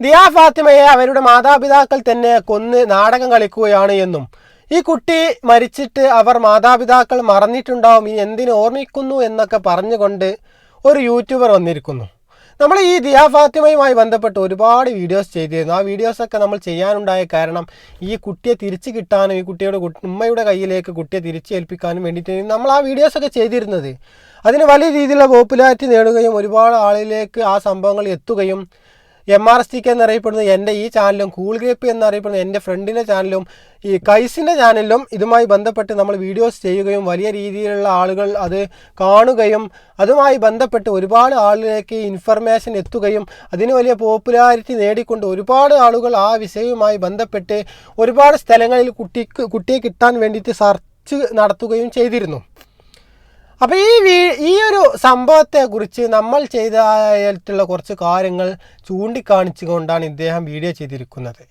ദിയാ ഫാത്തിമയെ അവരുടെ മാതാപിതാക്കൾ തന്നെ കൊന്ന് നാടകം കളിക്കുകയാണ് എന്നും. ഈ കുട്ടി മരിച്ചിട്ട് അവർ മാതാപിതാക്കൾ മറന്നിട്ടുണ്ടാവും. ഇനി എന്തിനു ഓർമ്മിക്കുന്നു എന്നൊക്കെ പറഞ്ഞുകൊണ്ട് ഒരു യൂട്യൂബർ വന്നിരിക്കുന്നു. നമ്മൾ ഈ ദിയാ ഫാത്തിമയുമായി ബന്ധപ്പെട്ട് ഒരുപാട് വീഡിയോസ് ചെയ്തിരുന്നു. ആ വീഡിയോസൊക്കെ നമ്മൾ ചെയ്യാനുണ്ടായ കാരണം ഈ കുട്ടിയെ തിരിച്ചു കിട്ടാനും ഈ കുട്ടിയുടെ ഉമ്മയുടെ കയ്യിലേക്ക് കുട്ടിയെ തിരിച്ചേൽപ്പിക്കാനും വേണ്ടിയിട്ട് നമ്മൾ ആ വീഡിയോസൊക്കെ ചെയ്തിരുന്നത്. അതിന് വലിയ രീതിയിലുള്ള പോപ്പുലാരിറ്റി നേടുകയും ഒരുപാട് ആളിലേക്ക് ആ സംഭവങ്ങൾ എത്തുകയും M R S T K എന്നറിയപ്പെടുന്ന എന്റെ ഈ ചാനലും കൂൾ ഗ്രേപ്പ് എന്നറിയപ്പെടുന്ന എന്റെ ഫ്രണ്ടിന്റെ ചാനലും ഈ കൈസിന്റെ ചാനലിലും ഇതുമായി ബന്ധപ്പെട്ട് നമ്മൾ വീഡിയോസ് ചെയ്യുകയും വലിയ രീതിയിലുള്ള ആളുകൾ അത് കാണുകയും അതുമായി ബന്ധപ്പെട്ട് ഒരുപാട് ആളിലേക്ക് ഇൻഫർമേഷൻ എത്തുകയും അതിന് വലിയ പോപ്പുലാരിറ്റി നേടിക്കൊണ്ട് ഒരുപാട് ആളുകൾ ആ വിഷയവുമായി ബന്ധപ്പെട്ട് ഒരുപാട് സ്ഥലങ്ങളിൽ കുട്ടിക്ക് കുട്ടിയെ കിട്ടാൻ വേണ്ടിയിട്ട് സർച്ച് നടത്തുകയും ചെയ്തിരുന്നു. അപ്പോൾ ഈ വീ ഈ ഒരു സംഭവത്തെക്കുറിച്ച് നമ്മൾ ചെയ്തായിട്ടുള്ള കുറച്ച് കാര്യങ്ങൾ ചൂണ്ടിക്കാണിച്ചു കൊണ്ടാണ് ഇദ്ദേഹം വീഡിയോ ചെയ്തിരിക്കുന്നത്.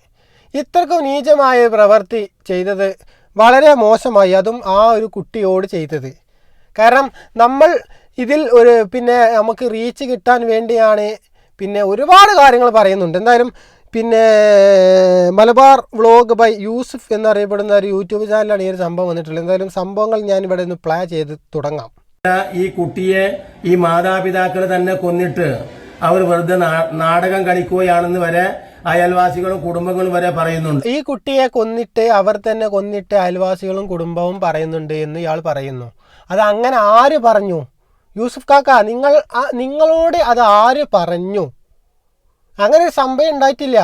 ഇത്രക്കും നീചമായ പ്രവൃത്തി ചെയ്തത് വളരെ മോശമായി. അതും ആ ഒരു കുട്ടിയോട് ചെയ്തത്. കാരണം നമ്മൾ ഇതിൽ ഒരു പിന്നെ നമുക്ക് റീച്ച് കിട്ടാൻ വേണ്ടിയാണ് പിന്നെ ഒരുപാട് കാര്യങ്ങൾ പറയുന്നുണ്ട്. എന്തായാലും പിന്നെ മലബാർ വ്ളോഗ് ബൈ യൂസുഫ് എന്നറിയപ്പെടുന്ന ഒരു യൂട്യൂബ് ചാനലാണ് ഈ ഒരു സംഭവം വന്നിട്ടുള്ളത്. എന്തായാലും സംഭവങ്ങൾ ഞാൻ ഇവിടെ നിന്ന് പ്ലേ ചെയ്ത് തുടങ്ങാം. ഈ കുട്ടിയെ ഈ മാതാപിതാക്കൾ തന്നെ കൊന്നിട്ട് അവർ വെറുതെ നാടകം കളിക്കുകയാണെന്ന് വരെ അയൽവാസികളും കുടുംബങ്ങളും വരെ പറയുന്നുണ്ട്. ഈ കുട്ടിയെ കൊന്നിട്ട് അവർ തന്നെ കൊന്നിട്ട് അയൽവാസികളും കുടുംബവും പറയുന്നുണ്ട് എന്ന് ഇയാൾ പറയുന്നു. അത് അങ്ങനെ ആര് പറഞ്ഞു? യൂസുഫ് കാക്ക നിങ്ങൾ നിങ്ങളോട് അത് ആര് പറഞ്ഞു? അങ്ങനെ ഒരു സംഭവം ഉണ്ടായിട്ടില്ല.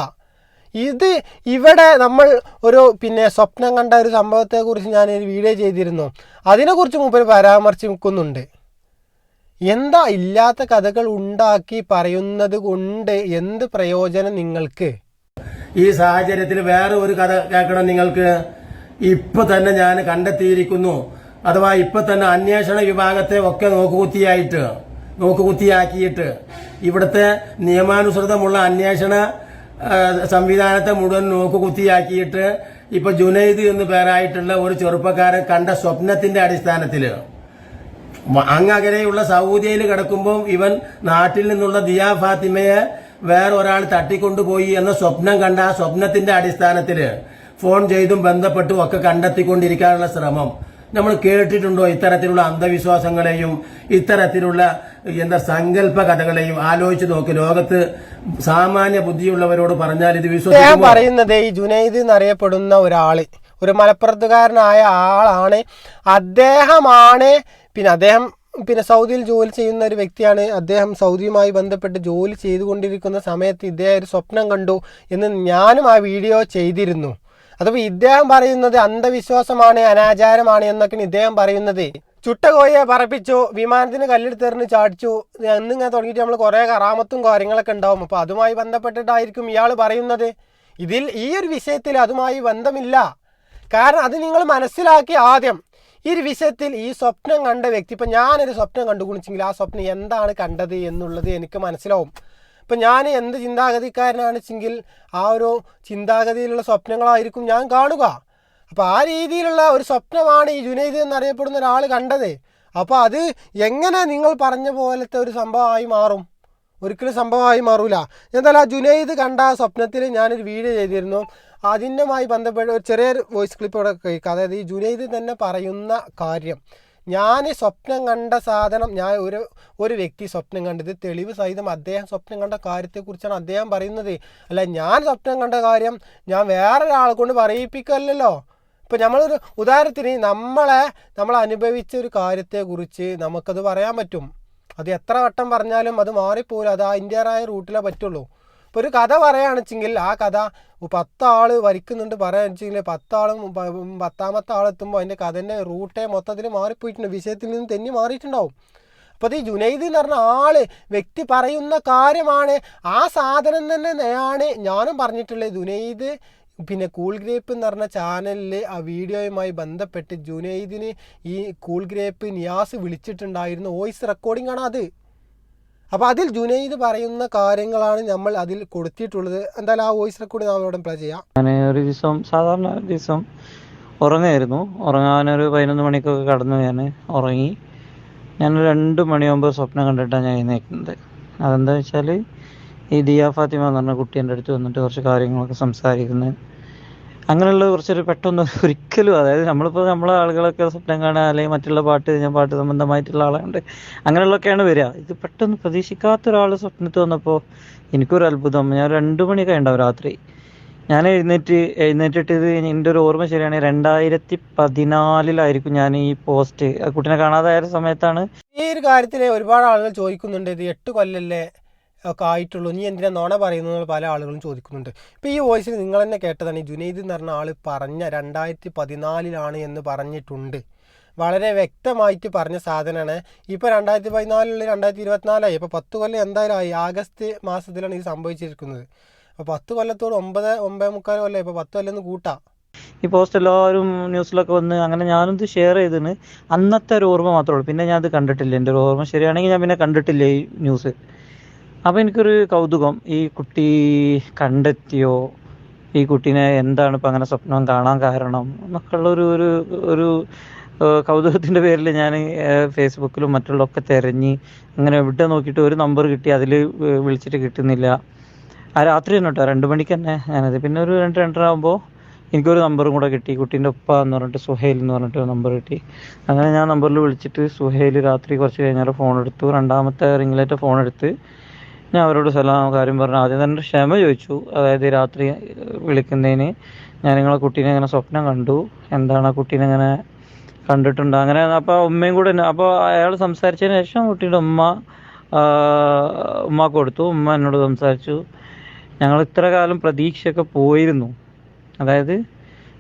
ഇത് ഇവിടെ നമ്മൾ ഒരു പിന്നെ സ്വപ്നം കണ്ട ഒരു സംഭവത്തെക്കുറിച്ച് ഞാൻ ഒരു വീഡിയോ ചെയ്തിരുന്നു. അതിനെക്കുറിച്ച് മൂപ്പർ പരാമർശിക്കുന്നുണ്ട്. എന്താ ഇല്ലാത്ത കഥകൾ ഉണ്ടാക്കി പറയുന്നത് കൊണ്ട് എന്ത് പ്രയോജനം നിങ്ങൾക്ക്? ഈ സാഹചര്യത്തിൽ വേറെ ഒരു കഥ കേൾക്കണം നിങ്ങൾക്ക്. ഇപ്പൊ തന്നെ ഞാൻ കണ്ടെത്തിയിരിക്കുന്നു. അഥവാ ഇപ്പൊ തന്നെ അന്വേഷണ വിഭാഗത്തെ ഒക്കെ നോക്കുകുത്തിയായിട്ട് നോക്കുകുത്തിയാക്കിയിട്ട് ഇവിടുത്തെ നിയമാനുസൃതമുള്ള അന്വേഷണ സംവിധാനത്തെ മുഴുവൻ നോക്കുകുത്തിയാക്കിയിട്ട് ഇപ്പൊ ജുനൈദ് എന്ന് പേരായിട്ടുള്ള ഒരു ചെറുപ്പക്കാരൻ കണ്ട സ്വപ്നത്തിന്റെ അടിസ്ഥാനത്തിൽ അങ്ങകരെയുള്ള സൗദിയിൽ കിടക്കുമ്പോൾ ഇവൻ നാട്ടിൽ നിന്നുള്ള ദിയാ ഫാത്തിമയെ വേറെ ഒരാൾ തട്ടിക്കൊണ്ടുപോയി എന്ന സ്വപ്നം കണ്ട ആ സ്വപ്നത്തിന്റെ അടിസ്ഥാനത്തിൽ ഫോൺ ചെയ്തും ബന്ധപ്പെട്ടും ഒക്കെ കണ്ടെത്തിക്കൊണ്ടിരിക്കാനുള്ള ശ്രമം. നമ്മൾ കേട്ടിട്ടുണ്ടോ ഇത്തരത്തിലുള്ള അന്ധവിശ്വാസങ്ങളെയും ഇത്തരത്തിലുള്ള എന്താ സങ്കല്പ കഥകളെയും ആലോചിച്ച് നോക്ക്. ലോകത്ത് സാമാന്യ ബുദ്ധിയുള്ളവരോട് പറഞ്ഞാൽ ഇത് വിശ്വസിക്കും പറയുന്നത് ഈ ജുനൈദ് എന്നറിയപ്പെടുന്ന ഒരാൾ ഒരു മലപ്പുറത്തുകാരനായ ആളാണ്. അദ്ദേഹമാണ് പിന്നെ അദ്ദേഹം പിന്നെ സൗദിയിൽ ജോലി ചെയ്യുന്ന ഒരു വ്യക്തിയാണ്. അദ്ദേഹം സൗദിയുമായി ബന്ധപ്പെട്ട് ജോലി ചെയ്തുകൊണ്ടിരിക്കുന്ന സമയത്ത് ഇദ്ദേഹം ഒരു സ്വപ്നം കണ്ടു എന്ന് ഞാനും ആ വീഡിയോ ചെയ്തിരുന്നു. അതപ്പോൾ ഇദ്ദേഹം പറയുന്നത് അന്ധവിശ്വാസമാണ് അനാചാരമാണ് എന്നൊക്കെയാണ് ഇദ്ദേഹം പറയുന്നത്. ചുട്ടകോയെ പറപ്പിച്ചു വിമാനത്തിന് കല്ലെടുത്തെറിഞ്ഞ് ചാടിച്ചു എന്നിങ്ങനെ തുടങ്ങിയിട്ട് നമ്മൾ കുറേ കറാമത്തും കാര്യങ്ങളൊക്കെ ഉണ്ടാവും. അപ്പോൾ അതുമായി ബന്ധപ്പെട്ടിട്ടായിരിക്കും ഇയാൾ പറയുന്നത്. ഇതിൽ ഈ ഒരു വിഷയത്തിൽ അതുമായി ബന്ധമില്ല. കാരണം അത് നിങ്ങൾ മനസ്സിലാക്കി ആദ്യം. ഈ ഒരു വിഷയത്തിൽ ഈ സ്വപ്നം കണ്ട വ്യക്തി ഇപ്പം ഞാനൊരു സ്വപ്നം കണ്ടുകുണിച്ചെങ്കിൽ ആ സ്വപ്നം എന്താണ് കണ്ടത് എന്നുള്ളത് എനിക്ക് മനസ്സിലാവും. ഇപ്പം ഞാൻ എന്ത് ചിന്താഗതിക്കാരനാണെച്ചെങ്കിൽ ആ ഒരു ചിന്താഗതിയിലുള്ള സ്വപ്നങ്ങളായിരിക്കും ഞാൻ കാണുക. അപ്പോൾ ആ രീതിയിലുള്ള ഒരു സ്വപ്നമാണ് ഈ ജുനൈദ് എന്നറിയപ്പെടുന്ന ഒരാൾ കണ്ടത്. അപ്പോൾ അത് എങ്ങനെ നിങ്ങൾ പറഞ്ഞ പോലത്തെ ഒരു സംഭവമായി മാറും? ഒരിക്കലും സംഭവമായി മാറൂല. എന്തായാലും ആ ജുനൈദ് കണ്ട ആ സ്വപ്നത്തിൽ ഞാനൊരു വീഡിയോ ചെയ്തിരുന്നു. അതിന്റെ ബന്ധപ്പെട്ട ഒരു ചെറിയൊരു വോയിസ് ക്ലിപ്പ് ഇവിടെ കേൾക്കാം. അതായത് ഈ ജുനൈദ് തന്നെ പറയുന്ന കാര്യം. ഞാൻ സ്വപ്നം കണ്ട സാധനം ഞാൻ ഒരു ഒരു വ്യക്തി സ്വപ്നം കണ്ടത് തെളിവ് സഹിതം അദ്ദേഹം സ്വപ്നം കണ്ട കാര്യത്തെക്കുറിച്ചാണ് അദ്ദേഹം പറയുന്നത്. അല്ല ഞാൻ സ്വപ്നം കണ്ട കാര്യം ഞാൻ വേറൊരാളെ കൊണ്ട് പറയിപ്പിക്കല്ലോ ഇപ്പം നമ്മളൊരു ഉദാഹരണത്തിന് നമ്മളെ നമ്മൾ അനുഭവിച്ച ഒരു കാര്യത്തെക്കുറിച്ച് നമുക്കത് പറയാൻ പറ്റും. അത് എത്ര വട്ടം പറഞ്ഞാലും അത് മാറിപ്പോലും അത് ആ ഇന്ത്യറായ റൂട്ടിലേ പറ്റുള്ളൂ. ഇപ്പോൾ ഒരു കഥ പറയുകയാണെച്ചെങ്കിൽ ആ കഥ പത്താൾ വരിക്കുന്നുണ്ട് പറയുകയാണെച്ചെങ്കിൽ പത്താളും പത്താമത്തെ ആളെത്തുമ്പോൾ അതിന്റെ കഥന്റെ റൂട്ടേ മൊത്തത്തിൽ മാറിപ്പോയിട്ടുണ്ട്. വിഷയത്തിൽ നിന്ന് തെന്നി മാറിയിട്ടുണ്ടാവും. അപ്പോൾ ഈ ജുനൈദ് എന്ന് പറഞ്ഞ ആൾ വ്യക്തി പറയുന്ന കാര്യമാണ്. ആ സാധനം തന്നെയാണ് ഞാനും പറഞ്ഞിട്ടുള്ളത്. ജുനൈദ് പിന്നെ കൂൾ ഗ്രേപ്പ് എന്ന് പറഞ്ഞ ചാനലിൽ ആ വീഡിയോയുമായി ബന്ധപ്പെട്ട് ജുനൈദിന് ഈ കൂൾ ഗ്രേപ്പ് നിയാസ് വിളിച്ചിട്ടുണ്ടായിരുന്നു. വോയിസ് റെക്കോർഡിംഗ് ആണ് അത് അപ്പോൾ അതിൽ ജുനൈദ് പറയുന്ന കാര്യങ്ങളാണ് നമ്മൾ അതിൽ കൊടുത്തിട്ടുള്ളത്. എന്തായാലും ആ വോയിസ് റെക്കോർഡ് നാം ഇവിടെ പ്ലേ ചെയ്യാം. ഞാൻ ഒരു ദിവസം സാധാരണ ദിവസം ഉറങ്ങായിരുന്നു. ഉറങ്ങാനൊരു പതിനൊന്ന് മണിക്കൊക്കെ കടന്നു ഞാൻ ഉറങ്ങി. ഞാൻ രണ്ട് മണിയാകുമ്പോൾ സ്വപ്നം കണ്ടിട്ടാണ് ഞാൻ എഴുന്നേക്കുന്നത്. അതെന്താ വെച്ചാൽ ഈ ദിയ ഫാത്തിമ എന്ന് പറഞ്ഞ കുട്ടി എന്റെ അടുത്ത് വന്നിട്ട് കുറച്ച് കാര്യങ്ങളൊക്കെ സംസാരിക്കുന്നത് അങ്ങനെയുള്ള കുറച്ചൊരു പെട്ടെന്ന് ഒരിക്കലും അതായത് നമ്മളിപ്പോൾ നമ്മളെ ആളുകളൊക്കെ സ്വപ്നം കാണുക അല്ലെങ്കിൽ മറ്റുള്ള പാട്ട് ഞാൻ പാട്ട് സംബന്ധമായിട്ടുള്ള ആളുണ്ട് അങ്ങനെയുള്ളതൊക്കെയാണ് വരിക. ഇത് പെട്ടെന്ന് പ്രതീക്ഷിക്കാത്ത ഒരാൾ സ്വപ്നത്തിൽ വന്നപ്പോൾ എനിക്കൊരു അത്ഭുതം. ഞാൻ രണ്ട് മണിയൊക്കെ ഉണ്ടാവും രാത്രി. ഞാൻ എഴുന്നേറ്റ് എഴുന്നേറ്റിട്ട് ഇത് എന്റെ ഒരു ഓർമ്മ ശരിയാണെങ്കിൽ രണ്ടായിരത്തി പതിനാലിലായിരിക്കും ഞാൻ ഈ പോസ്റ്റ്. കുട്ടീനെ കാണാതായ സമയത്താണ് ഈ ഒരു കാര്യത്തിൽ ഒരുപാട് ആളുകൾ ചോദിക്കുന്നുണ്ട് ഇത് എട്ട് കൊല്ലല്ലേ? ഒക്കെ ആയിട്ടുള്ളൂ. നീ എന്തിനാ നോണ പറയുന്നത് പല ആളുകളും ചോദിക്കുന്നുണ്ട്. ഇപ്പോൾ ഈ വോയിസിൽ നിങ്ങൾ തന്നെ കേട്ടതാണ്. ഈ ജുനൈദ് എന്ന് പറഞ്ഞ ആൾ പറഞ്ഞ രണ്ടായിരത്തി പതിനാലിലാണ് എന്ന് പറഞ്ഞിട്ടുണ്ട്. വളരെ വ്യക്തമായിട്ട് പറഞ്ഞ സാധനമാണ്. ഇപ്പോൾ രണ്ടായിരത്തി പതിനാലിൽ രണ്ടായിരത്തി ഇരുപത്തിനാലായി ഇപ്പോൾ പത്ത് കൊല്ലം എന്തായാലും ആയി. ആഗസ്റ്റ് മാസത്തിലാണ് ഇത് സംഭവിച്ചിരിക്കുന്നത്. അപ്പോൾ പത്ത് കൊല്ലത്തോട് ഒമ്പത് ഒമ്പത് മുക്കാൽ കൊല്ലം ഇപ്പോൾ പത്ത് കൊല്ലം ഒന്ന് കൂട്ടാം. ഈ പോസ്റ്റ് എല്ലാവരും ന്യൂസിലൊക്കെ വന്ന് അങ്ങനെ ഞാനിത് ഷെയർ ചെയ്തിന്. അന്നത്തെ ഒരു ഓർമ്മ മാത്രമേ ഉള്ളൂ. പിന്നെ ഞാൻ അത് കണ്ടിട്ടില്ല. എന്റെ ഒരു ഓർമ്മ ശരിയാണെങ്കിൽ ഞാൻ പിന്നെ കണ്ടിട്ടില്ല ഈ ന്യൂസ് അപ്പോൾ എനിക്കൊരു കൗതുകം. ഈ കുട്ടി കണ്ടെത്തിയോ? ഈ കുട്ടീനെ എന്താണ് ഇപ്പം അങ്ങനെ സ്വപ്നം കാണാൻ കാരണം? എന്നൊക്കെയുള്ള ഒരു ഒരു ഒരു കൗതുകത്തിന്റെ പേരിൽ ഞാൻ ഫേസ്ബുക്കിലും മറ്റുള്ളതൊക്കെ തിരഞ്ഞ് അങ്ങനെ എവിടെ നോക്കിയിട്ട് ഒരു നമ്പർ കിട്ടി അതിൽ വിളിച്ചിട്ട് കിട്ടുന്നില്ല. ആ രാത്രി തന്നെ കേട്ടോ രണ്ട് മണിക്ക് തന്നെ ഞാനത്. പിന്നെ ഒരു രണ്ട് രണ്ടര ആകുമ്പോൾ എനിക്കൊരു നമ്പറും കൂടെ കിട്ടി. കുട്ടീന്റെ ഉപ്പ എന്ന് പറഞ്ഞിട്ട് സുഹേൽ എന്ന് പറഞ്ഞിട്ട് ഒരു നമ്പർ കിട്ടി. അങ്ങനെ ഞാൻ നമ്പറിൽ വിളിച്ചിട്ട് സുഹേൽ രാത്രി കുറച്ച് കഴിഞ്ഞാൽ ഫോൺ എടുത്തു രണ്ടാമത്തെ റിംഗിലേറ്റ ഫോൺ എടുത്ത് ഞാൻ അവരോട് സലാം കാര്യം പറഞ്ഞു ആദ്യം തന്നെ ക്ഷമ ചോദിച്ചു. അതായത് രാത്രി വിളിക്കുന്നതിന് ഞാൻ നിങ്ങളെ കുട്ടീനെ ഇങ്ങനെ സ്വപ്നം കണ്ടു. എന്താണ് ആ കുട്ടീനെ ഇങ്ങനെ കണ്ടിട്ടുണ്ട്? അങ്ങനെ അപ്പോൾ ഉമ്മയും കൂടെ അപ്പോൾ അയാൾ സംസാരിച്ചതിന് ശേഷം കുട്ടീന്റെ ഉമ്മ ഉമ്മ കൊടുത്തു. ഉമ്മ എന്നോട് സംസാരിച്ചു. ഞങ്ങൾ ഇത്ര കാലം പ്രതീക്ഷയൊക്കെ പോയിരുന്നു. അതായത്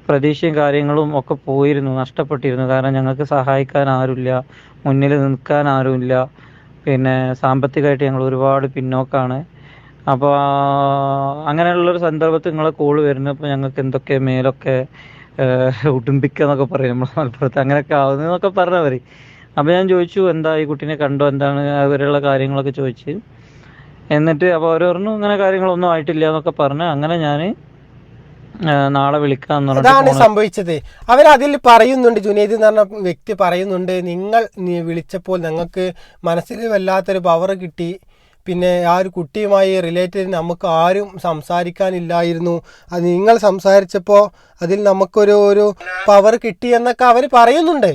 പ്രതീക്ഷയും കാര്യങ്ങളും ഒക്കെ പോയിരുന്നു നഷ്ടപ്പെട്ടിരുന്നു. കാരണം ഞങ്ങൾക്ക് സഹായിക്കാൻ ആരുമില്ല മുന്നിൽ നിൽക്കാൻ ആരുമില്ല. പിന്നെ സാമ്പത്തികമായിട്ട് ഞങ്ങൾ ഒരുപാട് പിന്നോക്കാണ്. അപ്പോൾ അങ്ങനെയുള്ളൊരു സന്ദർഭത്തിൽ നിങ്ങളെ കോൾ വരുന്നപ്പോൾ ഞങ്ങൾക്ക് എന്തൊക്കെ മേലൊക്കെ ഉടുമ്പിക്കുക എന്നൊക്കെ പറയും നമ്മൾ മലപ്പുറത്ത്. അങ്ങനെയൊക്കെ ആവുന്നതെന്നൊക്കെ പറഞ്ഞവർ അപ്പോൾ ഞാൻ ചോദിച്ചു എന്താ ഈ കുട്ടീനെ കണ്ടോ? എന്താണ് അവരുള്ള കാര്യങ്ങളൊക്കെ ചോദിച്ച്. എന്നിട്ട് അപ്പോൾ അവർ പറഞ്ഞു ഇങ്ങനെ കാര്യങ്ങളൊന്നും ആയിട്ടില്ല എന്നൊക്കെ പറഞ്ഞ് അങ്ങനെ ഞാൻ നാളെ വിളിക്കാന്ന് അതാണ് സംഭവിച്ചത്. അവരതിൽ പറയുന്നുണ്ട് ജുനൈദ് എന്ന് പറഞ്ഞ വ്യക്തി പറയുന്നുണ്ട് നിങ്ങൾ വിളിച്ചപ്പോൾ ഞങ്ങൾക്ക് മനസ്സിൽ വല്ലാത്തൊരു പവർ കിട്ടി. പിന്നെ ആ ഒരു കുട്ടിയുമായി റിലേറ്റഡ് നമുക്ക് ആരും സംസാരിക്കാനില്ലായിരുന്നു. അത് നിങ്ങൾ സംസാരിച്ചപ്പോൾ അതിൽ നമുക്കൊരു ഒരു പവർ കിട്ടി എന്നൊക്കെ അവർ പറയുന്നുണ്ട്.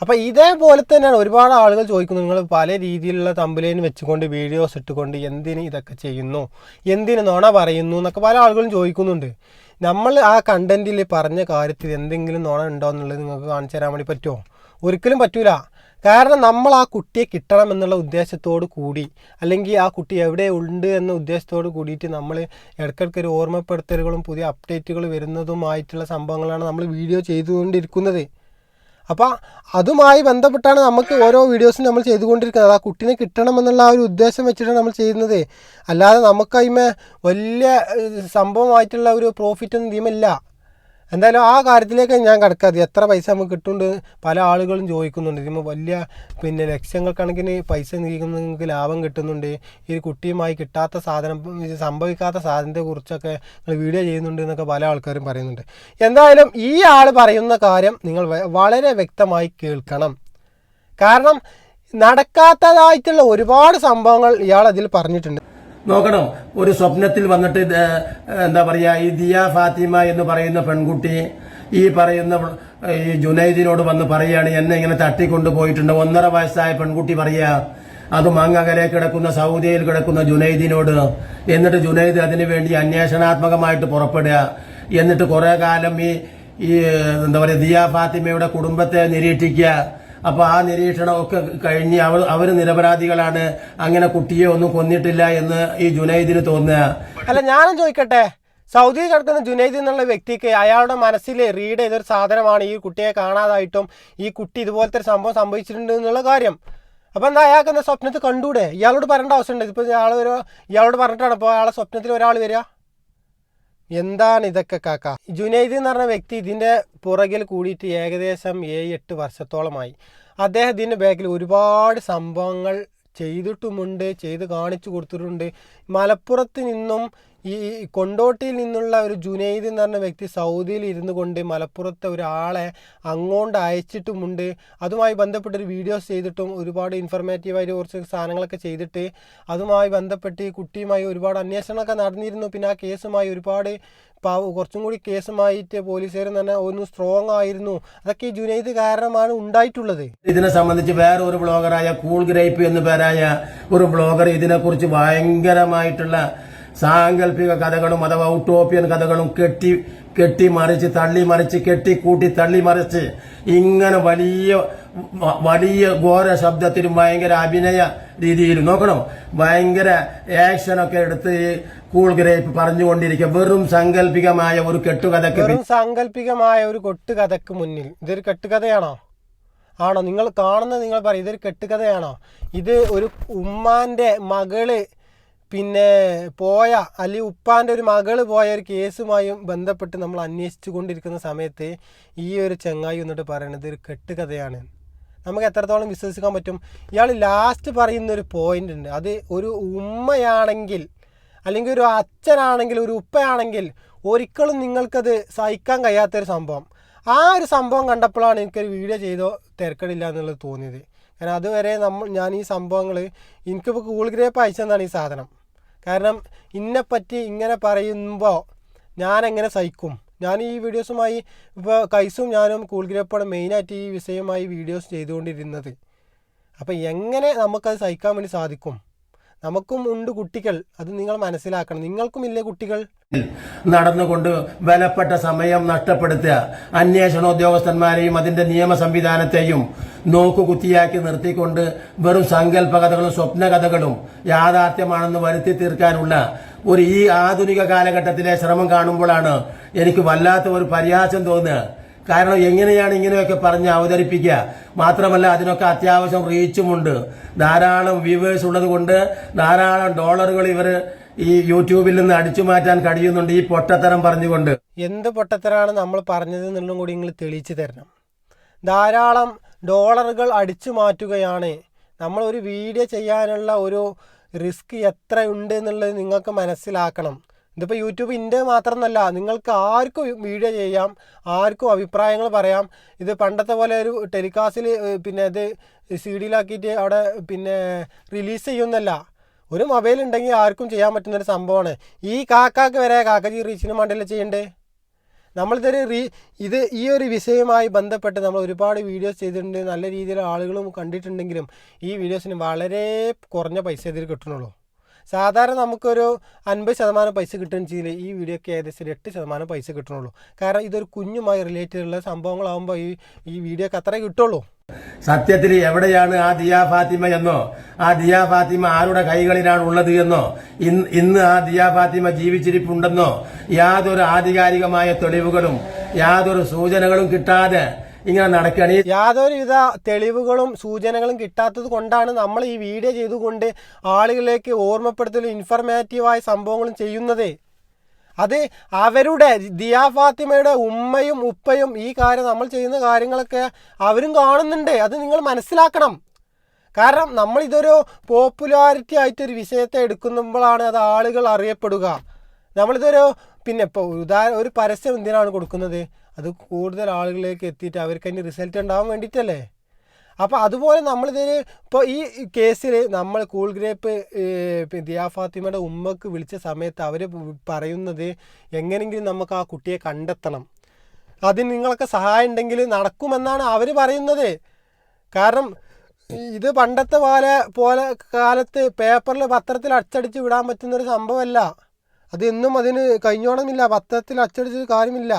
അപ്പോൾ ഇതേപോലെ തന്നെയാണ് ഒരുപാട് ആളുകൾ ചോദിക്കുന്നു നിങ്ങൾ പല രീതിയിലുള്ള തമ്പലേന് വെച്ചുകൊണ്ട് വീഡിയോസ് ഇട്ടുകൊണ്ട് എന്തിന് ഇതൊക്കെ ചെയ്യുന്നു? എന്തിന് നുണ പറയുന്നു? എന്നൊക്കെ പല ആളുകളും ചോദിക്കുന്നുണ്ട്. നമ്മൾ ആ കണ്ടന്റിൽ പറഞ്ഞ കാര്യത്തിൽ എന്തെങ്കിലും നുണ ഉണ്ടോ എന്നുള്ളത് നിങ്ങൾക്ക് കാണിച്ചു തരാൻ വേണ്ടി പറ്റുമോ? ഒരിക്കലും പറ്റൂല. കാരണം നമ്മൾ ആ കുട്ടിയെ കിട്ടണം എന്നുള്ള ഉദ്ദേശത്തോട് കൂടി അല്ലെങ്കിൽ ആ കുട്ടി എവിടെ ഉണ്ട് എന്ന ഉദ്ദേശത്തോട് കൂടിയിട്ട് നമ്മൾ ഇടയ്ക്കിടയ്ക്ക് ഒരു ഓർമ്മപ്പെടുത്തലുകളും പുതിയ അപ്ഡേറ്റുകൾ വരുന്നതുമായിട്ടുള്ള സംഭവങ്ങളാണ് നമ്മൾ വീഡിയോ ചെയ്തുകൊണ്ടിരിക്കുന്നത്. അപ്പോൾ അതുമായി ബന്ധപ്പെട്ടാണ് നമുക്ക് ഓരോ വീഡിയോസും നമ്മൾ ചെയ്തുകൊണ്ടിരിക്കുന്നത്. ആ കുട്ടീനെ കിട്ടണമെന്നുള്ള ആ ഒരു ഉദ്ദേശം വെച്ചിട്ടാണ് നമ്മൾ ചെയ്യുന്നത്. അല്ലാതെ നമുക്ക് അതിമേ വലിയ സംഭവമായിട്ടുള്ള ഒരു പ്രോഫിറ്റ് ഒന്നും ഇതിമില്ല എന്തായാലും ആ കാര്യത്തിലേക്ക് ഞാൻ കിടക്കാതെ എത്ര പൈസ നമുക്ക് കിട്ടുന്നുണ്ട്? പല ആളുകളും ചോദിക്കുന്നുണ്ട്. ഇതിപ്പോൾ വലിയ പിന്നെ ലക്ഷങ്ങൾ കണക്കിന് പൈസ നീക്കുന്ന നിങ്ങൾക്ക് ലാഭം കിട്ടുന്നുണ്ട്. ഈ കുട്ടിയുമായി കിട്ടാത്ത സാധനം സംഭവിക്കാത്ത സാധനത്തെ കുറിച്ചൊക്കെ നിങ്ങൾ വീഡിയോ ചെയ്യുന്നുണ്ട് എന്നൊക്കെ പല ആൾക്കാരും പറയുന്നുണ്ട്. എന്തായാലും ഈ ആൾ പറയുന്ന കാര്യം നിങ്ങൾ വളരെ വ്യക്തമായി കേൾക്കണം. കാരണം നടക്കാത്തതായിട്ടുള്ള ഒരുപാട് സംഭവങ്ങൾ ഇയാൾ അതിൽ പറഞ്ഞിട്ടുണ്ട്. നോക്കണം. ഒരു സ്വപ്നത്തിൽ വന്നിട്ട് എന്താ പറയാ ഈ ദിയ ഫാത്തിമ എന്ന് പറയുന്ന പെൺകുട്ടി ഈ പറയുന്ന ഈ ജുനൈദിനോട് വന്ന് പറയാണ് എന്നെ ഇങ്ങനെ തട്ടിക്കൊണ്ടു പോയിട്ടുണ്ട്. ഒന്നര വയസ്സായ പെൺകുട്ടി പറയാ അതും അങ്ങകലെ കിടക്കുന്ന സൗദിയിൽ കിടക്കുന്ന ജുനൈദിനോട്. എന്നിട്ട് ജുനൈദ് അതിനുവേണ്ടി അന്വേഷണാത്മകമായിട്ട് പുറപ്പെടുക. എന്നിട്ട് കുറെ കാലം ഈ ഈ എന്താ പറയാ ദിയ ഫാത്തിമയുടെ കുടുംബത്തെ നിരീക്ഷിക്കുക. അപ്പൊ ആ നിരീക്ഷണമൊക്കെ കഴിഞ്ഞ് അവർ അവർ നിരപരാധികളാണ്. അങ്ങനെ കുട്ടിയെ ഒന്നും കൊന്നിട്ടില്ല എന്ന് ഈ ജുനൈദിന് തോന്നുക. അല്ല ഞാനും ചോദിക്കട്ടെ? സൗദിയിൽ കിടക്കുന്ന ജുനൈദ് എന്നുള്ള വ്യക്തിക്ക് അയാളുടെ മനസ്സിൽ റീഡ് ചെയ്തൊരു സാധനമാണ് ഈ കുട്ടിയെ കാണാതായിട്ടും ഈ കുട്ടി ഇതുപോലത്തെ ഒരു സംഭവം സംഭവിച്ചിട്ടുണ്ട് എന്നുള്ള കാര്യം. അപ്പോൾ എന്താ അയാൾക്ക് എന്താ സ്വപ്നത്തിൽ കണ്ടൂടെ? ഇയാളോട് പറയേണ്ട ആവശ്യമുണ്ട്. ഇതിപ്പോൾ ഇയാൾ ഒരു ഇയാളോട് പറഞ്ഞിട്ടാണ് ഇപ്പോൾ അയാളെ സ്വപ്നത്തിൽ ഒരാൾ വരിക? എന്താണ് ഇതൊക്കെ കാക്ക? ജുനൈദ് എന്ന് പറഞ്ഞ വ്യക്തി ഇതിന്റെ പുറകിൽ കൂടിയിട്ട് ഏകദേശം ഏഴ് എട്ട് വർഷത്തോളമായി. അദ്ദേഹം ഇതിന്റെ ബാക്കിൽ ഒരുപാട് സംഭവങ്ങൾ ചെയ്തിട്ടുമുണ്ട് ചെയ്ത് കാണിച്ചു കൊടുത്തിട്ടുണ്ട്. മലപ്പുറത്ത് നിന്നും ഈ കൊണ്ടോട്ടിയിൽ നിന്നുള്ള ഒരു ജുനൈദ് എന്ന് പറഞ്ഞ വ്യക്തി സൗദിയിൽ ഇരുന്നു കൊണ്ട് മലപ്പുറത്തെ ഒരാളെ അങ്ങോട്ട് അയച്ചിട്ടുമുണ്ട്. അതുമായി ബന്ധപ്പെട്ടൊരു വീഡിയോസ് ചെയ്തിട്ടും ഒരുപാട് ഇൻഫർമേറ്റീവായിട്ട് കുറച്ച് സാധനങ്ങളൊക്കെ ചെയ്തിട്ട് അതുമായി ബന്ധപ്പെട്ട് കുട്ടിയുമായി ഒരുപാട് അന്വേഷണമൊക്കെ നടന്നിരുന്നു. പിന്നെ ആ കേസുമായി ഒരുപാട് പാവ കുറച്ചും കൂടി കേസുമായിട്ട് പോലീസുകാർ തന്നെ ഒന്ന് സ്ട്രോങ് ആയിരുന്നു. അതൊക്കെ ഈ ജുനൈദ് കാരണമാണ് ഉണ്ടായിട്ടുള്ളത്. ഇതിനെ സംബന്ധിച്ച് വേറെ ഒരു ബ്ലോഗറായ കൂൾ ഗ്രേപ്പ് എന്ന് പേരായ ഒരു ബ്ലോഗർ ഇതിനെക്കുറിച്ച് ഭയങ്കരമായിട്ടുള്ള സാങ്കല്പിക കഥകളും അഥവാ ഔട്ടോപ്യൻ കഥകളും കെട്ടി കെട്ടി മറിച്ച് തള്ളി മറിച്ച് കെട്ടിക്കൂട്ടി തള്ളി മറിച്ച് ഇങ്ങനെ വലിയ വലിയ ഘോര ശബ്ദത്തിലും ഭയങ്കര അഭിനയ രീതിയിലും നോക്കണം? ഭയങ്കര ആക്ഷനൊക്കെ എടുത്ത് ഈ കൂൾ ഗ്രേപ്പ് പറഞ്ഞുകൊണ്ടിരിക്കുക. വെറും സാങ്കല്പികമായ ഒരു കെട്ടുകഥക്ക് വെറും സാങ്കല്പികമായ ഒരു കൊട്ടുകഥക്ക് മുന്നിൽ. ഇതൊരു കെട്ടുകഥയാണോ? ആണോ? നിങ്ങൾ കാണുന്നത് നിങ്ങൾ പറയും ഇതൊരു കെട്ടുകഥയാണോ? ഇത് ഒരു ഉമ്മാന്റെ മകൾ പിന്നെ പോയ അല്ലെങ്കിൽ ഉപ്പാന്റെ ഒരു മകൾ പോയ ഒരു കേസുമായും ബന്ധപ്പെട്ട് നമ്മൾ അന്വേഷിച്ചു കൊണ്ടിരിക്കുന്ന സമയത്ത് ഈ ഒരു ചങ്ങായി എന്നിട്ട് പറയണത് ഒരു കെട്ടുകഥയാണ്. നമുക്ക് എത്രത്തോളം വിശ്വസിക്കാൻ പറ്റും? ഇയാൾ ലാസ്റ്റ് പറയുന്ന ഒരു പോയിന്റ് ഉണ്ട്. അത് ഒരു ഉമ്മയാണെങ്കിൽ അല്ലെങ്കിൽ ഒരു അച്ഛനാണെങ്കിൽ ഒരു ഉപ്പയാണെങ്കിൽ ഒരിക്കലും നിങ്ങൾക്കത് സഹിക്കാൻ കഴിയാത്തൊരു സംഭവം. ആ ഒരു സംഭവം കണ്ടപ്പോഴാണ് എനിക്കൊരു വീഡിയോ ചെയ്തോ തിരക്കടില്ല എന്നുള്ളത് തോന്നിയത്. കാരണം അതുവരെ നമ്മൾ ഞാൻ ഈ സംഭവങ്ങൾ എനിക്കിപ്പോൾ ഗൂഗിൾ ഗ്രേപ്പ് അയച്ചെന്നാണ് ഈ സാധനം. കാരണം ഇന്നെപ്പറ്റി ഇങ്ങനെ പറയുമ്പോൾ ഞാൻ എങ്ങനെ സഹിക്കും? ഞാൻ ഈ വീഡിയോസുമായി ഇപ്പോൾ കൈസും ഞാനും കൂൾ ഗ്രേപ്പാണ് മെയിനായിട്ട് ഈ വിഷയമായി വീഡിയോസ് ചെയ്തുകൊണ്ടിരുന്നത്. അപ്പോൾ എങ്ങനെ നമുക്കത് സഹിക്കാൻ വേണ്ടി സാധിക്കും? നമുക്കും ഉണ്ട് കുട്ടികൾ. അത് നിങ്ങൾ മനസ്സിലാക്കണം. നിങ്ങൾക്കും ഇല്ലേ കുട്ടികൾ? നടന്നുകൊണ്ട് വിലപ്പെട്ട സമയം നഷ്ടപ്പെടുത്തുക. അന്വേഷണ ഉദ്യോഗസ്ഥന്മാരെയും അതിന്റെ നിയമ സംവിധാനത്തെയും നോക്കുകുത്തിയാക്കി നിർത്തിക്കൊണ്ട് വെറും സങ്കല്പ കഥകളും സ്വപ്ന കഥകളും യാഥാർത്ഥ്യമാണെന്ന് വരുത്തി തീർക്കാനുള്ള ഒരു ഈ ആധുനിക കാലഘട്ടത്തിലെ ശ്രമം കാണുമ്പോഴാണ് എനിക്ക് വല്ലാത്ത ഒരു പരിഹാസം തോന്നുക. കാരണം എങ്ങനെയാണ് ഇങ്ങനെയൊക്കെ പറഞ്ഞ് അവതരിപ്പിക്കുക? മാത്രമല്ല അതിനൊക്കെ അത്യാവശ്യം റീച്ചുമുണ്ട് ധാരാളം വ്യൂവേഴ്സ് ഉള്ളത് കൊണ്ട് ധാരാളം ഡോളറുകൾ ഇവർ ഈ യൂട്യൂബിൽ നിന്ന് അടിച്ചു മാറ്റാൻ കഴിയുന്നുണ്ട് ഈ പൊട്ടത്തരം പറഞ്ഞുകൊണ്ട്. എന്ത് പൊട്ടത്തരാണ് നമ്മൾ പറഞ്ഞത് എന്നുള്ളതും കൂടി നിങ്ങൾ തെളിയിച്ചു തരണം. ധാരാളം ഡോളറുകൾ അടിച്ചു മാറ്റുകയാണ്. നമ്മൾ ഒരു വീഡിയോ ചെയ്യാനുള്ള ഒരു റിസ്ക് എത്രയുണ്ട് എന്നുള്ളത് നിങ്ങൾക്ക് മനസ്സിലാക്കണം. ഇതിപ്പോൾ യൂട്യൂബ് ഇന്റെ മാത്രമെന്നല്ല നിങ്ങൾക്ക് ആർക്കും വീഡിയോ ചെയ്യാം ആർക്കും അഭിപ്രായങ്ങൾ പറയാം. ഇത് പണ്ടത്തെ പോലെ ഒരു ടെലികാസ്റ്റിൽ പിന്നെ ഇത് സി ഡിയിലാക്കിയിട്ട് അവിടെ പിന്നെ റിലീസ് ചെയ്യുന്നല്ല ഒരു മൊബൈൽ ഉണ്ടെങ്കിൽ ആർക്കും ചെയ്യാൻ പറ്റുന്ന ഒരു സംഭവമാണ്. ഈ കാക്കാക്ക് വരെ കാക്കജി റീച്ചിന് മണ്ടല്ലേ ചെയ്യണ്ടേ? നമ്മളിതൊരു റീ ഇത് ഈ ഒരു വിഷയവുമായി ബന്ധപ്പെട്ട് നമ്മൾ ഒരുപാട് വീഡിയോസ് ചെയ്തിട്ടുണ്ട്. നല്ല രീതിയിൽ ആളുകളും കണ്ടിട്ടുണ്ടെങ്കിലും ഈ വീഡിയോസിന് വളരെ കുറഞ്ഞ പൈസ ഇതിൽ കിട്ടുന്നുള്ളൂ സാധാരണ നമുക്കൊരു അൻപത് ശതമാനം പൈസ കിട്ടുകയും ഈ വീഡിയോക്ക് ഏകദേശം ഒരു എട്ട് ശതമാനം പൈസ കിട്ടണുള്ളൂ. കാരണം ഇതൊരു കുഞ്ഞുമായി റിലേറ്റഡ് ഉള്ള സംഭവങ്ങളാകുമ്പോൾ ഈ ഈ വീഡിയോക്ക് അത്രേ കിട്ടുള്ളൂ. സത്യത്തിൽ എവിടെയാണ് ആ ദിയാ ഫാത്തിമ എന്നോ? ആ ദിയാ ഫാത്തിമ ആരുടെ കൈകളിലാണ് ഉള്ളത് എന്നോ? ഇന്ന് ആ ദിയാ ഫാത്തിമ ജീവിച്ചിരിപ്പുണ്ടെന്നോ? യാതൊരു ആധികാരികമായ തെളിവുകളും യാതൊരു സൂചനകളും കിട്ടാതെ ഇങ്ങനെ നടക്കുകയാണ്. യാതൊരുവിധ തെളിവുകളും സൂചനകളും കിട്ടാത്തത് കൊണ്ടാണ് നമ്മൾ ഈ വീഡിയോ ചെയ്തുകൊണ്ട് ആളുകളിലേക്ക് ഓർമ്മപ്പെടുത്തലും ഇൻഫർമേറ്റീവായ സംഭവങ്ങളും ചെയ്യുന്നത്. അത് അവരുടെ ദിയാ ഫാത്തിമയുടെ ഉമ്മയും ഉപ്പയും ഈ കാര്യം നമ്മൾ ചെയ്യുന്ന കാര്യങ്ങളൊക്കെ അവരും കാണുന്നുണ്ട്. അത് നിങ്ങൾ മനസ്സിലാക്കണം. കാരണം നമ്മൾ ഇതൊരു പോപ്പുലാരിറ്റി ആയിട്ടൊരു വിഷയത്തെ എടുക്കുമ്പോഴാണ് അത് ആളുകൾ അറിയപ്പെടുക. നമ്മളിതൊരു പിന്നെ ഇപ്പോൾ ഉദാഹരണം ഒരു പരസ്യം എന്തിനാണ് കൊടുക്കുന്നത്? അത് കൂടുതൽ ആളുകളിലേക്ക് എത്തിയിട്ട് അവർക്ക് അതിന് റിസൾട്ട് ഉണ്ടാവാൻ വേണ്ടിയിട്ടല്ലേ? അപ്പോൾ അതുപോലെ നമ്മളിതിൽ ഇപ്പോൾ ഈ കേസിൽ നമ്മൾ കൂൾ ഗ്രേപ്പ് ദിയാ ഫാത്തിമയുടെ ഉമ്മക്ക് വിളിച്ച സമയത്ത് അവർ പറയുന്നത് എങ്ങനെയെങ്കിലും നമുക്ക് ആ കുട്ടിയെ കണ്ടെത്തണം. അതിന് നിങ്ങളൊക്കെ സഹായം ഉണ്ടെങ്കിൽ നടക്കുമെന്നാണ് അവർ പറയുന്നത്. കാരണം ഇത് പണ്ടത്തെ പോലെ പോലെ കാലത്ത് പേപ്പറിൽ പത്രത്തിൽ അച്ചടിച്ച് വിടാൻ പറ്റുന്നൊരു സംഭവമല്ല. അത് എന്നും അതിന് കഴിഞ്ഞോണമില്ല. പത്രത്തിൽ അച്ചടിച്ചൊരു കാര്യമില്ല.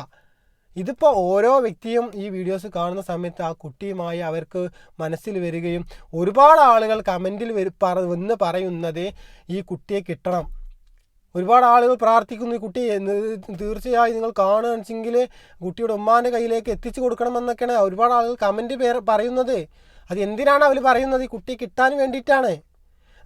ഇതിപ്പോൾ ഓരോ വ്യക്തിയും ഈ വീഡിയോസ് കാണുന്ന സമയത്ത് ആ കുട്ടിയുമായി അവർക്ക് മനസ്സിൽ വരികയും ഒരുപാട് ആളുകൾ കമന്റിൽ വരു പറ വന്ന് പറയുന്നത് ഈ കുട്ടിയെ കിട്ടണം. ഒരുപാട് ആളുകൾ പ്രാർത്ഥിക്കുന്നു ഈ കുട്ടിയെ. തീർച്ചയായും നിങ്ങൾ കാണുകയാണെങ്കിൽ കുട്ടിയുടെ ഉമ്മാന്റെ കയ്യിലേക്ക് എത്തിച്ചു കൊടുക്കണമെന്നൊക്കെയാണ് ഒരുപാട് ആളുകൾ കമന്റ് പേർ പറയുന്നത്. അത് എന്തിനാണ് അവർ പറയുന്നത്? ഈ കുട്ടിയെ കിട്ടാൻ വേണ്ടിയിട്ടാണ്.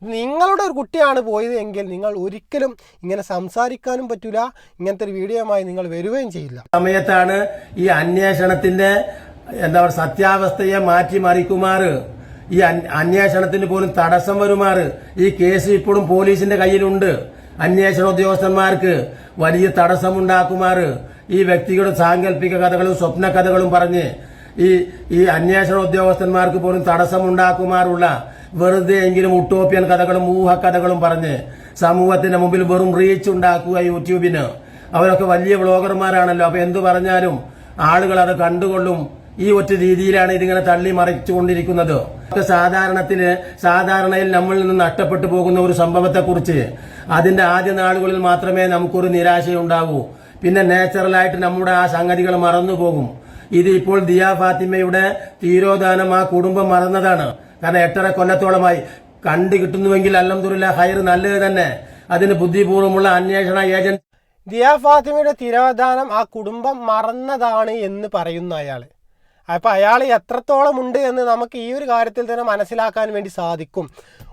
നിങ്ങളുടെ ഒരു കുട്ടിയാണ് പോയത് എങ്കിൽ നിങ്ങൾ ഒരിക്കലും ഇങ്ങനെ സംസാരിക്കാനും പറ്റില്ല ഇങ്ങനത്തെ ഒരു വീഡിയോയുമായി നിങ്ങൾ വരികയും ചെയ്യില്ല. സമയത്താണ് ഈ അന്വേഷണത്തിന്റെ എന്താ പറയുക സത്യാവസ്ഥയെ മാറ്റിമറിക്കുമാറ് ഈ അന്വേഷണത്തിന് പോലും തടസ്സം വരുമാറ് ഈ കേസ് ഇപ്പോഴും പോലീസിന്റെ കയ്യിലുണ്ട്. അന്വേഷണ ഉദ്യോഗസ്ഥന്മാർക്ക് വലിയ തടസ്സമുണ്ടാക്കുമാറ് ഈ വ്യക്തികളുടെ സാങ്കല്പിക കഥകളും സ്വപ്ന കഥകളും പറഞ്ഞ് ഈ ഈ അന്വേഷണ ഉദ്യോഗസ്ഥന്മാർക്ക് പോലും തടസ്സമുണ്ടാക്കുമാറുള്ള വെറുതെ എങ്കിലും ഉട്ടോപ്യൻ കഥകളും ഊഹക്കഥകളും പറഞ്ഞ് സമൂഹത്തിന്റെ മുമ്പിൽ വെറും റീച്ച് ഉണ്ടാക്കുക യൂട്യൂബിന്. അവരൊക്കെ വലിയ വ്ളോഗർമാരാണല്ലോ അപ്പൊ എന്തു പറഞ്ഞാലും ആളുകൾ അത് കണ്ടുകൊള്ളും. ഈ ഒറ്റ രീതിയിലാണ് ഇതിങ്ങനെ തള്ളി മറിച്ചുകൊണ്ടിരിക്കുന്നത്. സാധാരണത്തിന് സാധാരണയിൽ നമ്മളിൽ നിന്ന് നഷ്ടപ്പെട്ടു പോകുന്ന ഒരു സംഭവത്തെക്കുറിച്ച് അതിന്റെ ആദ്യ നാളുകളിൽ മാത്രമേ നമുക്കൊരു നിരാശയുണ്ടാവൂ. പിന്നെ നാച്ചുറലായിട്ട് നമ്മുടെ ആ സംഗതികൾ മറന്നുപോകും. ഇത് ഇപ്പോൾ ദിയ ഫാത്തിമയുടെ തീരോദാനം ആ കുടുംബം മറന്നതാണ്. കാരണം എട്ടര കൊല്ലത്തോളമായി കണ്ടു കിട്ടുന്നുവെങ്കിൽ അല്ലംതുല്ല ഹൈർ നല്ലത് തന്നെ. അതിന് ബുദ്ധിപൂർവമുള്ള അന്വേഷണ ഏജൻസി ദിയ ഫാത്തിമയുടെ തിരോധാനം ആ കുടുംബം മറന്നതാണ് എന്ന് പറയുന്ന അയാൾ അപ്പോൾ അയാൾ എത്രത്തോളം ഉണ്ട് എന്ന് നമുക്ക് ഈ ഒരു കാര്യത്തിൽ തന്നെ മനസ്സിലാക്കാൻ വേണ്ടി സാധിക്കും.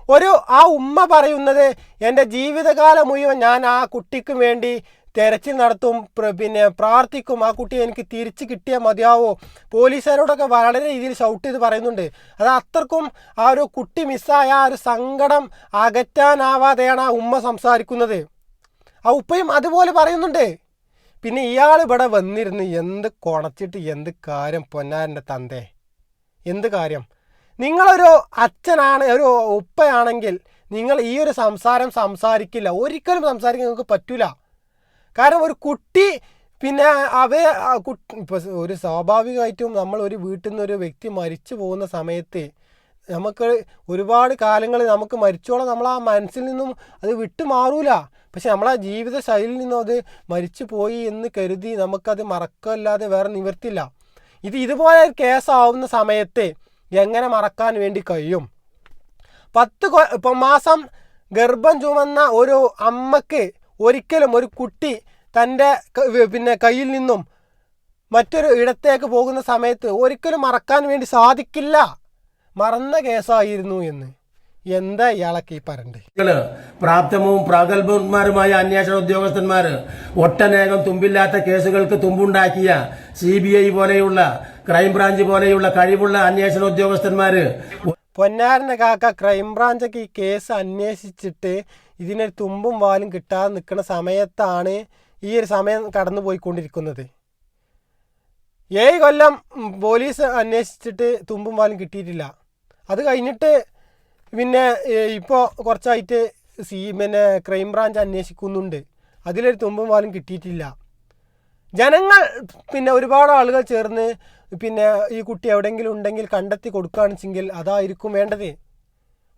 ഒരു ആ ഉമ്മ പറയുന്നത് എന്റെ ജീവിതകാലം മുഴുവൻ ഞാൻ ആ കുട്ടിക്ക് വേണ്ടി തെരച്ചിൽ നടത്തും പിന്നെ പ്രാർത്ഥിക്കും. ആ കുട്ടിയെ എനിക്ക് തിരിച്ച് കിട്ടിയാൽ മതിയാവോ? പോലീസുകാരോടൊക്കെ വളരെ രീതിയിൽ ഷൗട്ട് ചെയ്ത് പറയുന്നുണ്ട്. അത് അത്രക്കും ആ ഒരു കുട്ടി മിസ്സായ ആ ഒരു സങ്കടം അകറ്റാനാവാതെയാണ് ആ ഉമ്മ സംസാരിക്കുന്നത്. ആ ഉപ്പയും അതുപോലെ പറയുന്നുണ്ട്. പിന്നെ ഇയാൾ ഇവിടെ വന്നിരുന്ന് എന്ത് കൊണച്ചിട്ട് എന്ത് കാര്യം പൊന്നാരന്റെ തന്തേ? എന്ത് കാര്യം? നിങ്ങളൊരു അച്ഛനാണ് ഒരു ഉപ്പയാണെങ്കിൽ നിങ്ങൾ ഈ ഒരു സംസാരം സംസാരിക്കില്ല. ഒരിക്കലും സംസാരിക്കാൻ നിങ്ങൾക്ക് പറ്റൂല. കാരണം ഒരു കുട്ടി പിന്നെ അവ ഒരു സ്വാഭാവികമായിട്ടും നമ്മൾ ഒരു വീട്ടിൽ നിന്ന് ഒരു വ്യക്തി മരിച്ചു പോകുന്ന സമയത്ത് നമുക്ക് ഒരുപാട് കാലങ്ങൾ നമുക്ക് മരിച്ചോളം നമ്മൾ ആ മനസ്സിൽ നിന്നും അത് വിട്ടുമാറൂല പക്ഷെ നമ്മളെ ജീവിത ശൈലിയിൽ നിന്നും അത് മരിച്ചു പോയി എന്ന് കരുതി നമുക്കത് മറക്കല്ലാതെ വേറെ നിവർത്തില്ല ഇത് ഇതുപോലെ ഒരു കേസാവുന്ന സമയത്ത് എങ്ങനെ മറക്കാൻ വേണ്ടി കഴിയും? പത്ത് ഇപ്പം മാസം ഗർഭം ചുമന്ന ഒരു അമ്മയ്ക്ക് ഒരിക്കലും ഒരു കുട്ടി തന്റെ പിന്നെ കയ്യിൽ നിന്നും മറ്റൊരു ഇടത്തേക്ക് പോകുന്ന സമയത്ത് ഒരിക്കലും മറക്കാൻ വേണ്ടി സാധിക്കില്ല. മറന്ന കേസായിരുന്നു എന്ന്. എന്താ ഇയാളൊക്കെ ഈ പറയണ്ടേ? പ്രാപ്തവും പ്രാഗൽഭന്മാരുമായ അന്വേഷണ ഉദ്യോഗസ്ഥന്മാർ ഒട്ടനേകം തുമ്പില്ലാത്ത കേസുകൾക്ക് തുമ്പുണ്ടാക്കിയ സി ബി ഐ പോലെയുള്ള ക്രൈംബ്രാഞ്ച് പോലെയുള്ള കഴിവുള്ള അന്വേഷണ ഉദ്യോഗസ്ഥന്മാര് പൊന്നാരന്റെ കാക്ക ക്രൈംബ്രാഞ്ചൊക്കെ ഈ കേസ് അന്വേഷിച്ചിട്ട് ഇതിനൊരു തുമ്പും വാലും കിട്ടാതെ നിൽക്കുന്ന സമയത്താണ് ഈ ഒരു സമയം കടന്നു പോയിക്കൊണ്ടിരിക്കുന്നത്. ഏഴ് കൊല്ലം പോലീസ് അന്വേഷിച്ചിട്ട് തുമ്പും വാലും കിട്ടിയിട്ടില്ല. അത് കഴിഞ്ഞിട്ട് പിന്നെ ഇപ്പോൾ കുറച്ചായിട്ട് സി പിന്നെ ക്രൈംബ്രാഞ്ച് അന്വേഷിക്കുന്നുണ്ട്. അതിലൊരു തുമ്പും വാലും കിട്ടിയിട്ടില്ല. ജനങ്ങൾ പിന്നെ ഒരുപാട് ആളുകൾ ചേർന്ന് പിന്നെ ഈ കുട്ടി എവിടെയെങ്കിലും ഉണ്ടെങ്കിൽ കണ്ടെത്തി കൊടുക്കുകയാണെച്ചെങ്കിൽ അതായിരിക്കും വേണ്ടത്.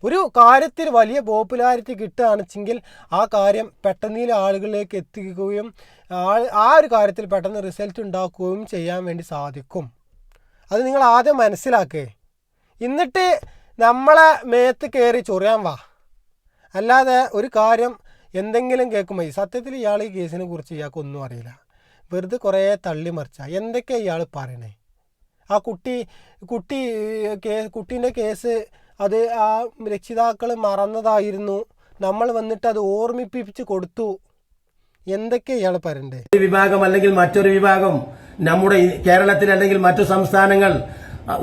ഒരു കാര്യത്തിൽ വലിയ പോപ്പുലാരിറ്റി കിട്ടുകയാണെച്ചെങ്കിൽ ആ കാര്യം പെട്ടെന്ന് ആളുകളിലേക്ക് എത്തിക്കുകയും ആ- ഒരു കാര്യത്തിൽ പെട്ടെന്ന് റിസൾട്ട് ഉണ്ടാക്കുകയും ചെയ്യാൻ വേണ്ടി സാധിക്കും. അത് നിങ്ങൾ ആദ്യം മനസ്സിലാക്കേ. എന്നിട്ട് നമ്മളെ മേത്ത് കയറി ചൊറിയാൻ വാ. അല്ലാതെ ഒരു കാര്യം എന്തെങ്കിലും കേൾക്കുമ്പോൾ സത്യത്തിൽ ഇയാൾ ഈ കേസിനെ കുറിച്ച് ഇയാൾക്കൊന്നും അറിയില്ല. വെറുതെ കുറേ തള്ളി മറിച്ച എന്തൊക്കെയാണ് ഇയാൾ പറയണേ? ആ കുട്ടി കുട്ടി കേ കുട്ടീന്റെ കേസ് അത് ആ രക്ഷിതാക്കൾ മറന്നതായിരുന്നു. നമ്മൾ വന്നിട്ട് അത് ഓർമ്മിപ്പിച്ച് കൊടുത്തു. എന്തൊക്കെ ഇയാൾ പറയണ്ടേ? വിഭാഗം അല്ലെങ്കിൽ മറ്റൊരു വിഭാഗം നമ്മുടെ കേരളത്തിൽ അല്ലെങ്കിൽ മറ്റു സംസ്ഥാനങ്ങൾ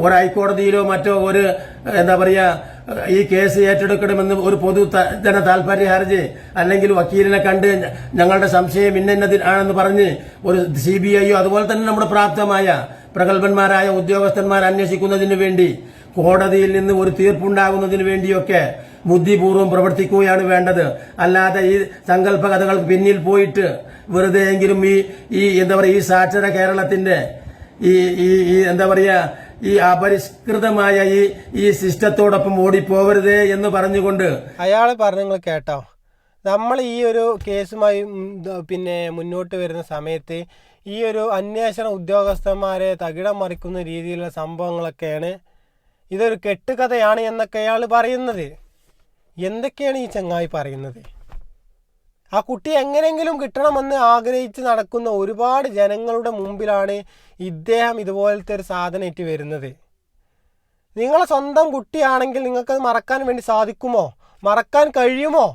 ഒരു ഹൈക്കോടതിയിലോ മറ്റോ ഒരു എന്താ പറയാ ഈ കേസ് ഏറ്റെടുക്കണമെന്ന് ഒരു പൊതു ജന താല്പര്യ ഹർജി അല്ലെങ്കിൽ വക്കീലിനെ കണ്ട് ഞങ്ങളുടെ സംശയം ഇന്നതിൽ ആണെന്ന് പറഞ്ഞ് ഒരു സി ബി ഐയോ അതുപോലെ തന്നെ നമ്മുടെ പ്രാപ്തമായ പ്രഗത്ഭന്മാരായ ഉദ്യോഗസ്ഥന്മാർ അന്വേഷിക്കുന്നതിന് വേണ്ടി കോടതിയിൽ നിന്ന് ഒരു തീർപ്പുണ്ടാകുന്നതിന് വേണ്ടിയൊക്കെ ബുദ്ധിപൂർവം പ്രവർത്തിക്കുകയാണ് വേണ്ടത്. അല്ലാതെ ഈ സങ്കല്പ കഥകൾക്ക് പിന്നിൽ പോയിട്ട് വെറുതെയെങ്കിലും ഈ ഈ എന്താ പറയുക ഈ സാക്ഷര കേരളത്തിന്റെ ഈ ഈ എന്താ പറയാ ഈ അപരിഷ്കൃതമായ ഈ ഈ സിസ്റ്റത്തോടൊപ്പം ഓടിപ്പോവരുതേ എന്ന് പറഞ്ഞുകൊണ്ട് അയാൾ പറഞ്ഞു കേട്ടോ. നമ്മൾ ഈ ഒരു കേസുമായി പിന്നെ മുന്നോട്ട് വരുന്ന സമയത്ത് ഈ ഒരു അന്വേഷണ ഉദ്യോഗസ്ഥന്മാരെ തകിടം മറിക്കുന്ന രീതിയിലുള്ള സംഭവങ്ങളൊക്കെയാണ് ഇതൊരു കെട്ടുകഥയാണ് എന്നൊക്കെ അയാൾ പറയുന്നത്. എന്തൊക്കെയാണ് ഈ ചങ്ങായി പറയുന്നത്? ആ കുട്ടി എങ്ങനെയെങ്കിലും കിട്ടണമെന്ന് ആഗ്രഹിച്ച് നടക്കുന്ന ഒരുപാട് ജനങ്ങളുടെ മുമ്പിലാണ് ഇദ്ദേഹം ഇതുപോലത്തെ ഒരു സാധനമായിട്ട് വരുന്നത്. നിങ്ങളെ സ്വന്തം കുട്ടിയാണെങ്കിൽ നിങ്ങൾക്കത് മറക്കാൻ വേണ്ടി സാധിക്കുമോ? മറക്കാൻ കഴിയുമോ?